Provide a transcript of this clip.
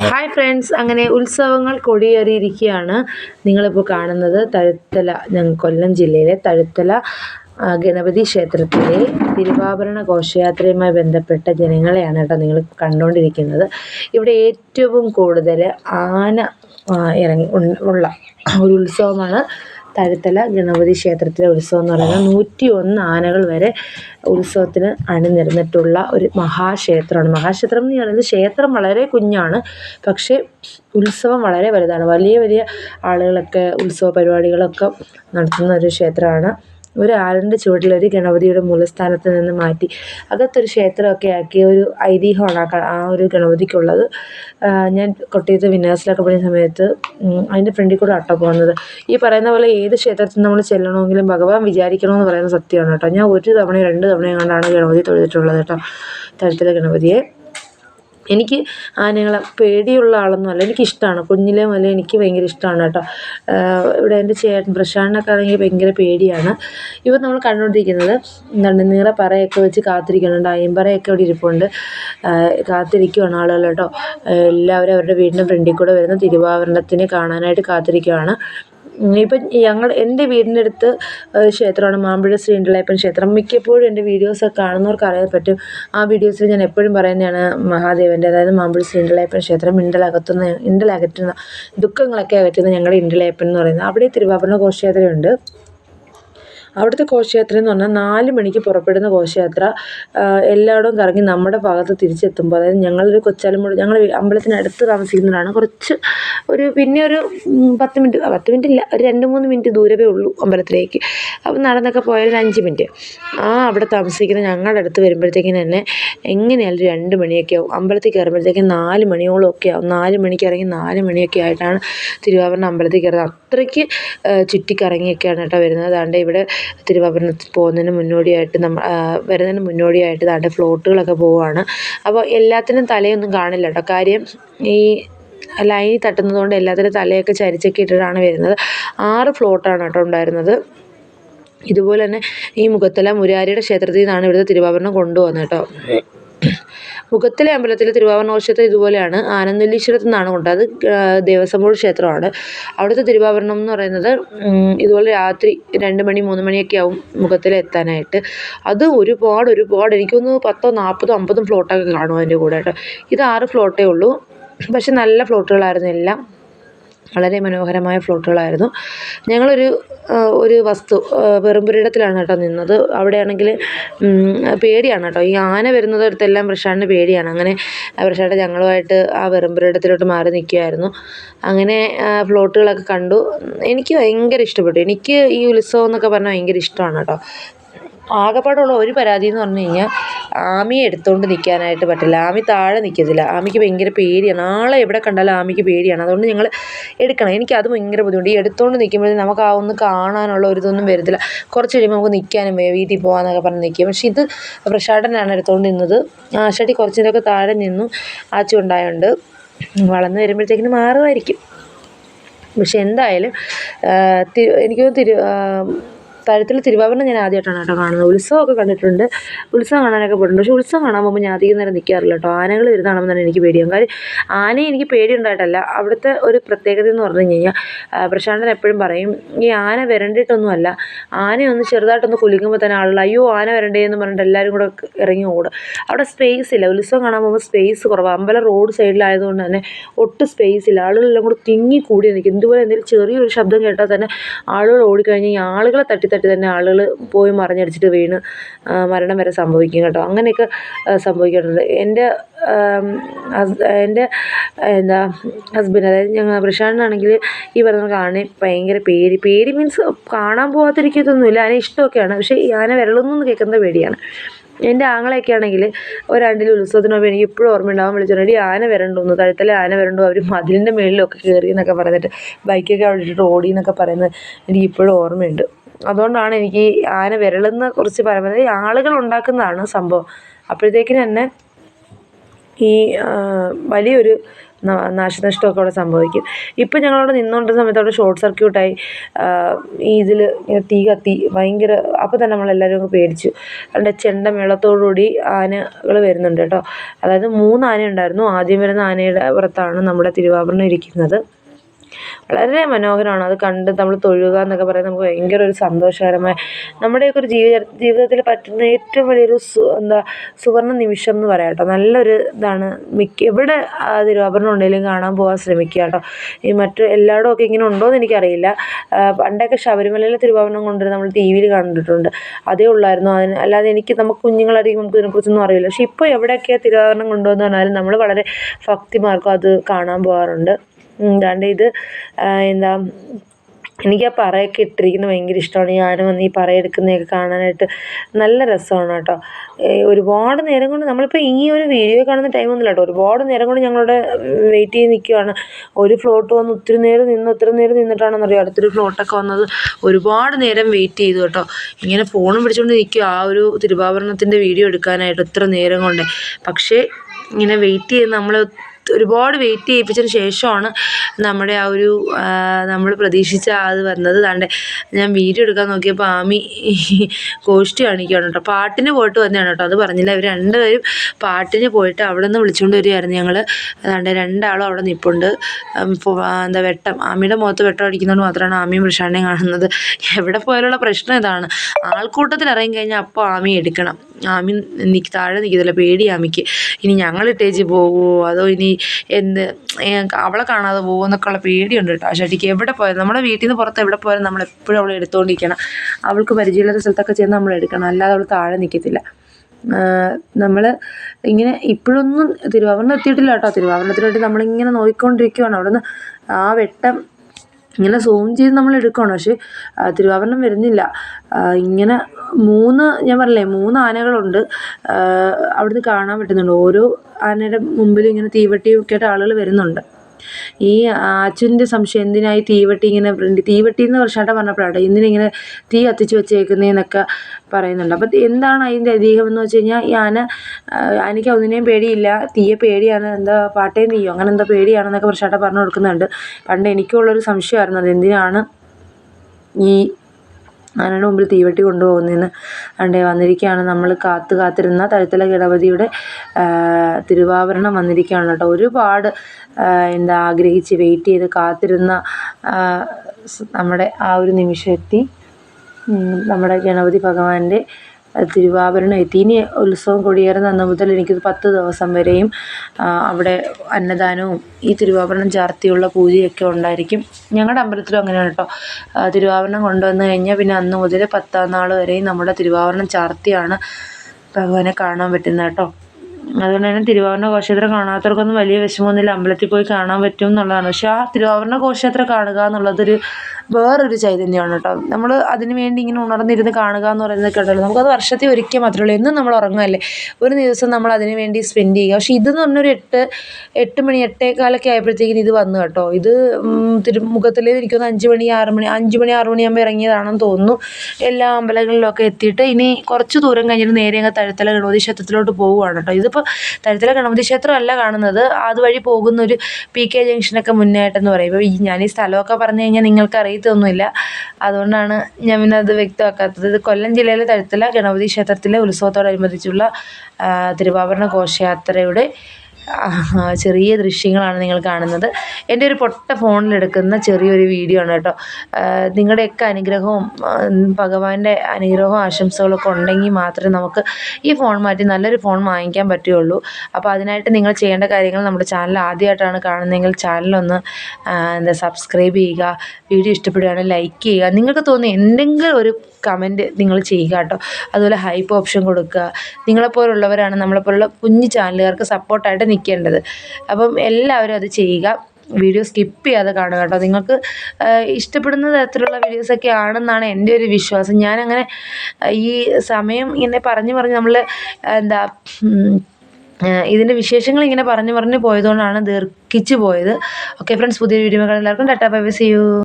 Hi friends അങ്ങനെ ഉത്സവങ്ങൾ കൊടിയേറിയിരിക്കുകയാണ് നിങ്ങളിപ്പോൾ കാണുന്നത് തഴുത്തല കൊല്ലം ജില്ലയിലെ തഴുത്തല ഗണപതി ക്ഷേത്രത്തിലെ തിരുവാഭരണ ഘോഷയാത്രയുമായി ബന്ധപ്പെട്ട ജനങ്ങളെയാണ് കേട്ടോ നിങ്ങൾ കണ്ടുകൊണ്ടിരിക്കുന്നത്. ഇവിടെ ഏറ്റവും കൂടുതൽ ആന ഇറങ്ങി ഉള്ള ഒരു ഉത്സവമാണ് തഴുത്തല ഗണപതി ക്ഷേത്രത്തിലെ ഉത്സവം എന്ന് പറയുന്നത് നൂറ്റി ഒന്ന് ആനകൾ വരെ ഉത്സവത്തിന് അണിനിരന്നിട്ടുള്ള ഒരു മഹാക്ഷേത്രമാണ്. മഹാക്ഷേത്രം എന്ന് പറയുന്നത് ക്ഷേത്രം വളരെ കുഞ്ഞാണ്. പക്ഷേ ഉത്സവം വളരെ വലുതാണ്. വലിയ വലിയ ആളുകളൊക്കെ ഉത്സവ പരിപാടികളൊക്കെ നടത്തുന്ന ഒരു ക്ഷേത്രമാണ്. ഒരു ആലിന്റെ ചുവട്ടിൽ ഒരു ഗണപതിയുടെ മൂലസ്ഥാനത്ത് നിന്ന് മാറ്റി അകത്തൊരു ക്ഷേത്രമൊക്കെ ആക്കി ഒരു ഐതിഹ്യമാണ് ആ ഒരു ഗണപതിക്കുള്ളത്. ഞാൻ കൊട്ടിയത്ത് വിന്യാസിലൊക്കെ പഠിക്കുന്ന സമയത്ത് അതിന്റെ ഫ്രണ്ടിൽ കൂടെ ആട്ടോ പോകുന്നത്. ഈ പറയുന്ന പോലെ ഏത് ക്ഷേത്രത്തിൽ നമ്മൾ ചെല്ലണമെങ്കിലും ഭഗവാൻ വിചാരിക്കണമെന്ന് പറയുന്ന സത്യമാണ് കേട്ടോ. ഞാൻ ഒരു തവണയും രണ്ട് തവണയും കണ്ടാണ് ഗണപതി തൊഴുതിട്ടുള്ളത് കേട്ടോ. തരത്തിലെ ഗണപതിയെ. എനിക്ക് ആനകളെ പേടിയുള്ള ആളൊന്നും ആളൊന്നുമല്ല എനിക്കിഷ്ടമാണ് കുഞ്ഞിലേ മുതലേ എനിക്ക് ഭയങ്കര ഇഷ്ടമാണ് കേട്ടോ. ഇവിടെ എന്റെ ചേട്ടൻ പ്രശാന്തനൊക്കെ ആണെങ്കിൽ ഭയങ്കര പേടിയാണ്. ഇവ നമ്മൾ കണ്ടുകൊണ്ടിരിക്കുന്നത് എന്താണ് നീറ പറയൊക്കെ വെച്ച് കാത്തിരിക്കുന്നുണ്ട്. അയ്യമ്പറയൊക്കെ ഇവിടെ ഇരിപ്പുണ്ട്. കാത്തിരിക്കുകയാണ് ആളുകൾ കേട്ടോ. എല്ലാവരും അവരുടെ വീടിന്റെ ഫ്രണ്ടിൽ കൂടെ വരുന്ന തിരുവാഭരണത്തിനെ കാണാനായിട്ട് കാത്തിരിക്കുവാണ്. ഉം ഇപ്പം ഞങ്ങൾ എന്റെ വീടിന്റെ അടുത്ത് ഒരു ക്ഷേത്രമാണ് മാമ്പഴ ശ്രീ ഇണ്ടളയപ്പൻ ക്ഷേത്രം. മിക്കപ്പോഴും എന്റെ വീഡിയോസൊക്കെ കാണുന്നവർക്ക് അറിയാൻ പറ്റും. ആ വീഡിയോസിൽ ഞാൻ എപ്പോഴും പറയുന്നതാണ് മഹാദേവന്റെ അതായത് മാമ്പഴ ശ്രീ ഇണ്ടളയപ്പൻ ക്ഷേത്രം ഇണ്ടലകത്തുന്ന ഇണ്ടലകറ്റുന്ന ദുഃഖങ്ങളൊക്കെ അകറ്റുന്ന ഞങ്ങളുടെ ഇണ്ടളയപ്പൻ എന്ന് പറയുന്നത്. അവിടെ തിരുവാഭരണ ഘോഷയാത്രയുണ്ട്. അവിടുത്തെ ഘോഷയാത്ര എന്ന് പറഞ്ഞാൽ നാല് മണിക്ക് പുറപ്പെടുന്ന ഘോഷയാത്ര എല്ലായിടവും കറങ്ങി നമ്മുടെ ഭാഗത്ത് തിരിച്ചെത്തുമ്പോൾ അതായത് ഞങ്ങളൊരു കൊച്ചാലുമൂട് ഞങ്ങൾ അമ്പലത്തിനടുത്ത് താമസിക്കുന്നവരാണ്. കുറച്ച് ഒരു പിന്നെ ഒരു പത്ത് മിനിറ്റ് പത്ത് മിനിറ്റ് ഇല്ല ഒരു രണ്ട് മൂന്ന് മിനിറ്റ് ദൂരമേ ഉള്ളൂ അമ്പലത്തിലേക്ക്. അപ്പം നടന്നൊക്കെ പോയാൽ ഒരു അഞ്ച് മിനിറ്റ്. ആ അവിടെ താമസിക്കുന്ന ഞങ്ങളുടെ അടുത്ത് വരുമ്പോഴത്തേക്കിന് തന്നെ എങ്ങനെയായാലും ഒരു രണ്ട് മണിയൊക്കെ ആവും. അമ്പലത്തിൽ കയറുമ്പോഴത്തേക്കും നാല് മണിയോളം ഒക്കെ ആവും. നാല് മണിക്ക് ഇറങ്ങി നാല് മണിയൊക്കെ ആയിട്ടാണ് തിരുവാഭരണ അമ്പലത്തിൽ കയറുന്നത്. അത്രയ്ക്ക് ചുറ്റിക്കറങ്ങിയൊക്കെയാണ് കേട്ടോ വരുന്നത്. അതാണ്ട് ഇവിടെ തിരുവാഭരണത്തിൽ പോകുന്നതിന് മുന്നോടിയായിട്ട് നമ്മൾ വരുന്നതിന് മുന്നോടിയായിട്ട് ഇതാണ്ട് ഫ്ലോട്ടുകളൊക്കെ പോവുകയാണ് അപ്പോൾ എല്ലാത്തിനും തലയൊന്നും കാണില്ല കേട്ടോ കാര്യം ഈ ലൈനിൽ തട്ടുന്നത് കൊണ്ട് എല്ലാത്തിനും തലയൊക്കെ ചരിച്ചൊക്കെ ഇട്ടിട്ടാണ് വരുന്നത്. ആറ് ഫ്ലോട്ടാണ് കേട്ടോ ഉണ്ടായിരുന്നത്. ഇതുപോലെ തന്നെ ഈ മുഖത്തല മുരാരിയുടെ ക്ഷേത്രത്തിൽ നിന്നാണ് ഇവിടുത്തെ തിരുവാഭരണം കൊണ്ടുവന്നത് കേട്ടോ മുഖത്തലെ അമ്പലത്തിലെ തിരുവാഭരണ ക്ഷേത്രം ഇതുപോലെയാണ് ആനന്ദല്ലീശ്വരത്തു നിന്നാണ് കൊണ്ടത് അത് ദേവസ്വം ബോർഡ് ക്ഷേത്രമാണ്. അവിടുത്തെ തിരുവാഭരണം എന്ന് പറയുന്നത് ഇതുപോലെ രാത്രി രണ്ട് മണി മൂന്ന് മണിയൊക്കെ ആവും മുഖത്തിൽ എത്താനായിട്ട്. അത് ഒരുപാട് ഒരുപാട് എനിക്കൊന്ന് പത്തോ നാൽപ്പതോ അമ്പതും ഫ്ലോട്ടൊക്കെ കാണും അതിന്റെ കൂടെ കേട്ടോ. ഇത് ആറ് ഫ്ലോട്ടേ ഉള്ളൂ. പക്ഷെ നല്ല ഫ്ലോട്ടുകളായിരുന്നു എല്ലാം. വളരെ മനോഹരമായ ഫ്ലോട്ടുകളായിരുന്നു. ഞങ്ങളൊരു ഒരു വസ്തു ആ, വെറുമ്പുരിടത്തിലാണ് കേട്ടോ നിന്നത്. അവിടെയാണെങ്കിൽ പേടിയാണ് കേട്ടോ. ഈ ആന വരുന്നിടത്തെല്ലാം പ്രശാന്തിന് പേടിയാണ്. അങ്ങനെ പ്രശാന്ത് ഞങ്ങളുമായിട്ട് ആ വെറുമ്പുരിടത്തിലോട്ട് മാറി നിൽക്കുമായിരുന്നു അങ്ങനെ ഫ്ലോട്ടുകളൊക്കെ കണ്ടു. എനിക്ക് ഭയങ്കര ഇഷ്ടപ്പെട്ടു. എനിക്ക് ഈ ഉത്സവം എന്നൊക്കെ പറഞ്ഞാൽ ഭയങ്കര ഇഷ്ടമാണ് കേട്ടോ. ആകെപ്പാടുള്ള ഒരു പരാതി എന്ന് പറഞ്ഞു കഴിഞ്ഞാൽ ആമിയെ എടുത്തുകൊണ്ട് നിൽക്കാനായിട്ട് പറ്റില്ല. ആമി താഴെ നിൽക്കത്തില്ല ആമിക്ക് ഭയങ്കര പേടിയാണ്. ആളെ എവിടെ കണ്ടാലും ആമിക്ക് പേടിയാണ്. അതുകൊണ്ട് ഞങ്ങൾ എടുക്കണം. എനിക്ക് അത് ഭയങ്കര ബുദ്ധിമുട്ട് ഈ എടുത്തുകൊണ്ട് നിൽക്കുമ്പോഴേ നമുക്ക് ആ ഒന്ന് കാണാനുള്ള ഒരു ഇതൊന്നും വരത്തില്ല. കുറച്ച് കഴിയുമ്പോൾ നമുക്ക് നിൽക്കാനും വീട്ടിൽ പോകാമെന്നൊക്കെ പറഞ്ഞ് നിൽക്കും പക്ഷേ ഇത് പ്രഷാടനാണ് എടുത്തുകൊണ്ട് നിന്നത്. ആശാട്ടി കുറച്ച് നേരമൊക്കെ താഴെ നിന്നു. ആച്ചു ഉണ്ടായതുകൊണ്ട് വളർന്ന് വരുമ്പോഴത്തേക്കിന് മാറുമായിരിക്കും. പക്ഷെ എന്തായാലും എനിക്ക് തിരു ആ, തരത്തിൽ തിരുവാഭരണം ഞാൻ ആദ്യമായിട്ടാണ് കേട്ടോ കാണുന്നത്. ഉത്സവമൊക്കെ കണ്ടിട്ടുണ്ട്. ഉത്സവം കാണാനൊക്കെ പോയിട്ടുണ്ട്. പക്ഷേ ഉത്സവം കാണാൻ പോകുമ്പോൾ ഞാൻ അധികം നേരം നിൽക്കാറില്ല കേട്ടോ. ആനകൾ വരുന്ന കാണുമ്പോൾ തന്നെ എനിക്ക് പേടിയാണ്. കാര്യം ആനയെ എനിക്ക് പേടിയുണ്ടായിട്ടല്ല. അവിടുത്തെ ഒരു പ്രത്യേകത എന്ന് പറഞ്ഞു കഴിഞ്ഞാൽ പ്രശാന്തൻ എപ്പോഴും പറയും ഈ ആന വരണ്ടിട്ടൊന്നുമല്ല. ആനയൊന്ന് ചെറുതായിട്ടൊന്ന് കുലുങ്ങുമ്പോൾ തന്നെ ആളുകൾ അയ്യോ ആന വരണ്ടേ എന്ന് പറഞ്ഞിട്ട് എല്ലാവരും കൂടെ ഇറങ്ങി ഓടും. അവിടെ സ്പേസ് ഇല്ല. ഉത്സവം കാണാൻ പോകുമ്പോൾ സ്പേസ് കുറവാണ് അമ്പലം റോഡ് സൈഡിലായതുകൊണ്ട് തന്നെ ഒട്ടും സ്പേസ് ഇല്ല. ആളുകളെല്ലാം കൂടെ തിങ്ങി കൂടി നിൽക്കും. ഇതുപോലെ എന്തെങ്കിലും ചെറിയൊരു ശബ്ദം കേട്ടാൽ തന്നെ ആളുകൾ ഓടിക്കഴിഞ്ഞാൽ ഈ ആളുകളെ തട്ടി തട്ടി തന്നെ ആളുകൾ പോയി മറിഞ്ഞടിച്ചിട്ട് വീണ് മരണം വരെ സംഭവിക്കും കേട്ടോ. അങ്ങനെയൊക്കെ സംഭവിക്കാറുണ്ട്. എന്റെ എന്റെ എന്താ ഹസ്ബൻഡ് അതായത് ഞങ്ങൾ പ്രശാന്താണെങ്കിൽ ഈ പറഞ്ഞ കാണാൻ ഭയങ്കര പേടി. പേടി മീൻസ് കാണാൻ പോകാതിരിക്കത്തൊന്നുമില്ല അതിനെ ഇഷ്ടമൊക്കെയാണ്. പക്ഷേ ആന വിരളൊന്നും കേൾക്കുന്നത് പേടിയാണ്. എന്റെ ആങ്ങളെയൊക്കെ ആണെങ്കിൽ ഒരാണ്ടിൽ ഉത്സവത്തിന് പോകുമ്പോൾ എനിക്ക് ഇപ്പോഴും ഓർമ്മയുണ്ടാവും വിളിച്ചിട്ടുണ്ട് ആന വരണ്ടോന്ന് കഴുത്തലെ ആന വരണ്ടോ. അവർ മതിലിന്റെ മേളിലൊക്കെ കയറി എന്നൊക്കെ പറഞ്ഞിട്ട് ബൈക്കൊക്കെ അവിടെ ഇട്ടിട്ട് ഓടി എന്നൊക്കെ പറയുന്നത് എനിക്ക് ഇപ്പോഴും ഓർമ്മയുണ്ട്. അതുകൊണ്ടാണ് എനിക്ക് ആന വിരളുന്ന കുറിച്ച് പറയുന്നത്. ആളുകൾ ഉണ്ടാക്കുന്നതാണ് സംഭവം. അപ്പോഴത്തേക്കിന് തന്നെ ഈ വലിയൊരു നാശനഷ്ടമൊക്കെ അവിടെ സംഭവിക്കും. ഇപ്പം ഞങ്ങളവിടെ നിന്നുകൊണ്ടിരുന്ന സമയത്ത് അവിടെ ഷോർട്ട് സർക്യൂട്ടായി ഈ ഇതിൽ ഇങ്ങനെ തീ കത്തി ഭയങ്കര അപ്പോൾ തന്നെ നമ്മളെല്ലാവരും അങ്ങ് പേടിച്ചു. അതിന്റെ ചെണ്ട മേളത്തോടുകൂടി ആനകൾ വരുന്നുണ്ട് കേട്ടോ. അതായത് മൂന്ന് ആന ഉണ്ടായിരുന്നു ആദ്യം വരുന്ന ആനയുടെ പുറത്താണ് നമ്മുടെ തിരുവാഭരണം ഇരിക്കുന്നത്. വളരെ മനോഹരമാണ്. അത് കണ്ട് നമ്മൾ തൊഴുക എന്നൊക്കെ പറയുന്നത് നമുക്ക് ഭയങ്കര ഒരു സന്തോഷകരമായ നമ്മുടെയൊക്കെ ഒരു ജീവിത ജീവിതത്തിൽ പറ്റുന്ന ഏറ്റവും വലിയൊരു സു എന്താ സുവർണ നിമിഷം എന്ന് പറയാം കേട്ടോ. നല്ലൊരു ഇതാണ്. മിക്ക എവിടെ തിരുവാഭരണം ഉണ്ടെങ്കിലും കാണാൻ പോകാൻ ശ്രമിക്കുക കേട്ടോ. ഈ മറ്റു എല്ലായിടവും ഒക്കെ ഇങ്ങനെ ഉണ്ടോ എന്ന് എനിക്കറിയില്ല പണ്ടൊക്കെ ശബരിമലയിലെ തിരുവാഭരണം കൊണ്ടുവരുന്ന നമ്മൾ ടി വിയിൽ കണ്ടിട്ടുണ്ട്. അതേ ഉള്ളായിരുന്നു. അതിന് അല്ലാതെ എനിക്ക് നമുക്ക് കുഞ്ഞുങ്ങളായിരിക്കും നമുക്ക് ഇതിനെക്കുറിച്ചൊന്നും അറിയില്ല. പക്ഷേ ഇപ്പോൾ എവിടെയൊക്കെയാണ് തിരുവാഭരണം കൊണ്ടുവന്ന് പറഞ്ഞാലും നമ്മൾ വളരെ ഭക്തിമാർക്കും അത് കാണാൻ പോകാറുണ്ട് ദാണ്ട് ഇത് എന്താ എനിക്ക് ആ പറയൊക്കെ ഇട്ടിരിക്കുന്നത് ഭയങ്കര ഇഷ്ടമാണ്. ഞാൻ വന്ന് ഈ പറ എടുക്കുന്നതൊക്കെ കാണാനായിട്ട് നല്ല രസമാണ് കേട്ടോ. ഒരുപാട് നേരം കൊണ്ട് നമ്മളിപ്പോൾ ഈ ഒരു വീഡിയോ കാണുന്ന ടൈമൊന്നുമില്ല കേട്ടോ. ഒരുപാട് നേരം കൊണ്ട് ഞങ്ങളുടെ വെയിറ്റ് ചെയ്ത് നിൽക്കുകയാണ് ഒരു ഫ്ലോട്ട് വന്ന് ഒത്തിരി നേരം നിന്ന് ഒത്തിരി നേരം നിന്നിട്ടാണെന്നറിയാം? അടുത്തൊരു ഫ്ലോട്ടൊക്കെ വന്നത് ഒരുപാട് നേരം വെയിറ്റ് ചെയ്തു കേട്ടോ. ഇങ്ങനെ ഫോണും പിടിച്ചുകൊണ്ട് നിൽക്കുക ആ ഒരു തിരുവാഭരണത്തിന്റെ വീഡിയോ എടുക്കാനായിട്ട് ഇത്ര നേരം കൊണ്ട്. പക്ഷേ ഇങ്ങനെ വെയിറ്റ് ചെയ്ത് നമ്മൾ ഒരുപാട് വെയിറ്റ് ചെയ്യിപ്പിച്ചതിന് ശേഷമാണ് നമ്മുടെ ആ ഒരു നമ്മൾ പ്രതീക്ഷിച്ച അത് വന്നത്. ദാണ്ടെ ഞാൻ വീഡിയോ എടുക്കാൻ നോക്കിയപ്പോൾ ആമി കോഷ്ടി കാണിക്കുകയാണ് കേട്ടോ. പാട്ടിന് പോയിട്ട് വന്നതാണ് കേട്ടോ. അത് പറഞ്ഞില്ല. ഇവർ രണ്ടുപേരും പാട്ടിന് പോയിട്ട് അവിടെ നിന്ന് വിളിച്ചുകൊണ്ട് വരികയായിരുന്നു ഞങ്ങൾ ദാണ്ടെ രണ്ടാളും അവിടെ നിൽപ്പുണ്ട് എന്താ വെട്ടം. ആമിയുടെ മുഖത്ത് വെട്ടം അടിക്കുന്നതുകൊണ്ട് മാത്രമാണ് ആമിയും പ്രശാന്തയും കാണുന്നത്. എവിടെ പോയാലുള്ള പ്രശ്നം ഇതാണ്. ആൾക്കൂട്ടത്തിൽ ഇറങ്ങി കഴിഞ്ഞാൽ അപ്പോൾ ആമി എടുക്കണം. ആമി നിക്ക് താഴെ നിൽക്കത്തില്ല പേടി ആമിക്ക്. ഇനി ഞങ്ങൾ ഇട്ടേച്ച് പോകുമോ അതോ ഇനി എന്ത്? അവളെ കാണാതെ പോകുമോ എന്നൊക്കെയുള്ള പേടിയുണ്ട് കേട്ടോ ആ ഷട്ടിക്ക് എവിടെ പോയാലും നമ്മുടെ വീട്ടിൽ നിന്ന് പുറത്ത് എവിടെ പോയാലും നമ്മൾ എപ്പോഴും അവളെ എടുത്തുകൊണ്ടിരിക്കണം അവൾക്ക് പരിചയമില്ലാത്ത സ്ഥലത്തൊക്കെ ചെന്ന് നമ്മൾ എടുക്കണം. അല്ലാതെ അവൾ താഴെ നിൽക്കത്തില്ല നമ്മൾ ഇങ്ങനെ ഇപ്പോഴൊന്നും തിരുവാഭരണം എത്തിയിട്ടില്ല കേട്ടോ. തിരുവാഭരണത്തിനായിട്ട് നമ്മളിങ്ങനെ നോക്കിക്കൊണ്ടിരിക്കുകയാണ് അവിടെ നിന്ന് ആ വെട്ടം ഇങ്ങനെ സൂം ചെയ്ത് നമ്മൾ എടുക്കുകയാണ് പക്ഷേ തിരുവാഭരണം വരുന്നില്ല. ഇങ്ങനെ മൂന്ന് ഞാൻ പറഞ്ഞില്ലേ മൂന്ന് ആനകളുണ്ട്. അവിടുന്ന് കാണാൻ പറ്റുന്നുണ്ട്. ഓരോ ആനയുടെ മുമ്പിലും ഇങ്ങനെ തീവട്ടിയൊക്കെ ആയിട്ട് ആളുകൾ വരുന്നുണ്ട്. ഈ അച്ഛന്റെ സംശയം എന്തിനായി തീവട്ടി ഇങ്ങനെ തീവട്ടി എന്ന് വർഷമായിട്ട് പറഞ്ഞപ്പോഴാണ് എന്തിനിങ്ങനെ തീ കത്തിച്ച് വെച്ചേക്കുന്നതെന്നൊക്കെ പറയുന്നുണ്ട്. അപ്പം എന്താണ് അതിന്റെ ഐതിഹ്യം എന്ന് വെച്ച് കഴിഞ്ഞാൽ ഈ ആന ആനയ്ക്ക് ഒന്നിനെയും പേടിയില്ല. തീയെ പേടിയാണ്. എന്താ പാട്ടേ നീയോ? അങ്ങനെ എന്താ പേടിയാണെന്നൊക്കെ വർഷമായിട്ട് പറഞ്ഞു കൊടുക്കുന്നുണ്ട്. പണ്ട് എനിക്കുള്ളൊരു സംശയമായിരുന്നു അത് എന്തിനാണ് ഈ ആനയുടെ മുമ്പിൽ തീവട്ടി കൊണ്ടുപോകുന്നതെന്ന് അണ്ടേ വന്നിരിക്കുകയാണ്. നമ്മൾ കാത്തു കാത്തിരുന്ന തഴുത്തല ഗണപതിയുടെ തിരുവാഭരണം വന്നിരിക്കുകയാണ് കേട്ടോ. ഒരുപാട് എന്താ ആഗ്രഹിച്ച് വെയിറ്റ് ചെയ്ത് കാത്തിരുന്ന നമ്മുടെ ആ ഒരു നിമിഷം എത്തി നമ്മുടെ ഗണപതി ഭഗവാന്റെ തിരുവാഭരണം എത്തി. ഇനി ഉത്സവം കൊടിയേറുന്ന അന്ന് മുതൽ എനിക്ക് പത്ത് ദിവസം വരെയും അവിടെ അന്നദാനവും ഈ തിരുവാഭരണം ചാർത്തിയുള്ള പൂജയൊക്കെ ഉണ്ടായിരിക്കും. ഞങ്ങളുടെ അമ്പലത്തിലും അങ്ങനെയാണ് കേട്ടോ. തിരുവാഭരണം കൊണ്ടുവന്ന് കഴിഞ്ഞാൽ പിന്നെ അന്ന് മുതൽ പത്താം നാൾ വരെയും നമ്മുടെ തിരുവാഭരണം ചാർത്തിയാണ് ഭഗവാനെ കാണാൻ പറ്റുന്നത് കേട്ടോ. അതുകൊണ്ട് തന്നെ തിരുവാഭരണ ഘോഷയാത്ര കാണാത്തവർക്കൊന്നും വലിയ വിഷമമൊന്നുമില്ല. അമ്പലത്തിൽ പോയി കാണാൻ പറ്റും എന്നുള്ളതാണ്. പക്ഷേ ആ തിരുവാഭരണ ഘോഷയാത്ര കാണുക എന്നുള്ളതൊരു വേറൊരു ചൈതന്യമാണ് കേട്ടോ. നമ്മൾ അതിനു വേണ്ടി ഇങ്ങനെ ഉണർന്നിരുന്ന് കാണുക എന്ന് പറയുന്നതൊക്കെ ഉണ്ടല്ലോ. നമുക്കത് വർഷത്തിൽ ഒരിക്കൽ മാത്രമേ ഉള്ളൂ എന്നും നമ്മൾ ഉറങ്ങുമല്ലേ ഒരു ദിവസം നമ്മൾ അതിനു വേണ്ടി സ്പെൻഡ് ചെയ്യുക. പക്ഷേ ഇതെന്ന് പറഞ്ഞൊരു എട്ട് എട്ട് മണി എട്ടേക്കാലൊക്കെ ആയപ്പോഴത്തേക്കിന് ഇത് വന്നു കേട്ടോ. ഇത് തിരുമുഖത്തിൽ എനിക്കൊന്ന് അഞ്ച് മണി ആറ് മണി അഞ്ച് മണി ആറ് മണിയാകുമ്പോൾ ഇറങ്ങിയതാണെന്ന് തോന്നുന്നു. എല്ലാ അമ്പലങ്ങളിലൊക്കെ എത്തിയിട്ട് ഇനി കുറച്ച് ദൂരം കഴിഞ്ഞിട്ട് നേരെ അങ്ങ് തഴുത്തല ഗണപതി ക്ഷേത്രത്തിലോട്ട് പോവുകയാണ് കേട്ടോ. ഇതിപ്പോൾ തഴുത്തല ഗണപതി ക്ഷേത്രമല്ല കാണുന്നത്. അതുവഴി പോകുന്ന ഒരു പി കെ ജംഗ്ഷനൊക്കെ മുന്നായിട്ടെന്ന് പറയും. ഇപ്പോൾ ഈ ഞാൻ ഈ സ്ഥലമൊക്കെ പറഞ്ഞു കഴിഞ്ഞാൽ നിങ്ങൾക്ക് അറിയത്തൊന്നുമില്ല അതുകൊണ്ടാണ് ഞാൻ പിന്നെ അത് വ്യക്തമാക്കാത്തത്. ഇത് കൊല്ലം ജില്ലയിലെ തഴുത്തല ഗണപതി ക്ഷേത്രത്തിലെ ഉത്സവത്തോടനുബന്ധിച്ചുള്ള തിരുവാഭരണ ഘോഷയാത്രയുടെ ചെറിയ ദൃശ്യങ്ങളാണ് നിങ്ങൾ കാണുന്നത്. എന്റെ ഒരു പൊട്ട ഫോണിലെടുക്കുന്ന ചെറിയൊരു വീഡിയോ ആണ് കേട്ടോ. നിങ്ങളുടെയൊക്കെ അനുഗ്രഹവും ഭഗവാന്റെ അനുഗ്രഹവും ആശംസകളൊക്കെ ഉണ്ടെങ്കിൽ മാത്രമേ നമുക്ക് ഈ ഫോൺ മാറ്റി നല്ലൊരു ഫോൺ വാങ്ങിക്കാൻ പറ്റുകയുള്ളൂ. അപ്പോൾ അതിനായിട്ട് നിങ്ങൾ ചെയ്യേണ്ട കാര്യങ്ങൾ നമ്മുടെ ചാനൽ ആദ്യമായിട്ടാണ് കാണുന്നതെങ്കിൽ ചാനലൊന്ന് എന്താ സബ്സ്ക്രൈബ് ചെയ്യുക വീഡിയോ ഇഷ്ടപ്പെടുകയാണെങ്കിൽ ലൈക്ക് ചെയ്യുക. നിങ്ങൾക്ക് തോന്നുന്ന എന്തെങ്കിലും ഒരു കമന്റ് നിങ്ങൾ ചെയ്യുക കേട്ടോ. അതുപോലെ ഹൈപ്പ് ഓപ്ഷൻ കൊടുക്കുക. നിങ്ങളെപ്പോലുള്ളവരാണ് നമ്മളെപ്പോലുള്ള കുഞ്ഞു ചാനലുകാർക്ക് സപ്പോർട്ടായിട്ട് നിൽക്കേണ്ടത് അപ്പം എല്ലാവരും അത് ചെയ്യുക. വീഡിയോ സ്കിപ്പ് ചെയ്യാതെ കാണുക കേട്ടോ. നിങ്ങൾക്ക് ഇഷ്ടപ്പെടുന്ന തരത്തിലുള്ള വീഡിയോസൊക്കെ ആണെന്നാണ് എന്റെ ഒരു വിശ്വാസം. ഞാനങ്ങനെ ഈ സമയം ഇങ്ങനെ പറഞ്ഞു പറഞ്ഞ് നമ്മൾ എന്താ ഇതിന്റെ വിശേഷങ്ങൾ ഇങ്ങനെ പറഞ്ഞു പറഞ്ഞു പോയതുകൊണ്ടാണ് ദീർഘിച്ചു പോയത്. ഓക്കെ ഫ്രണ്ട്സ് പുതിയ വീഡിയോ എല്ലാവർക്കും tata bye bye see you.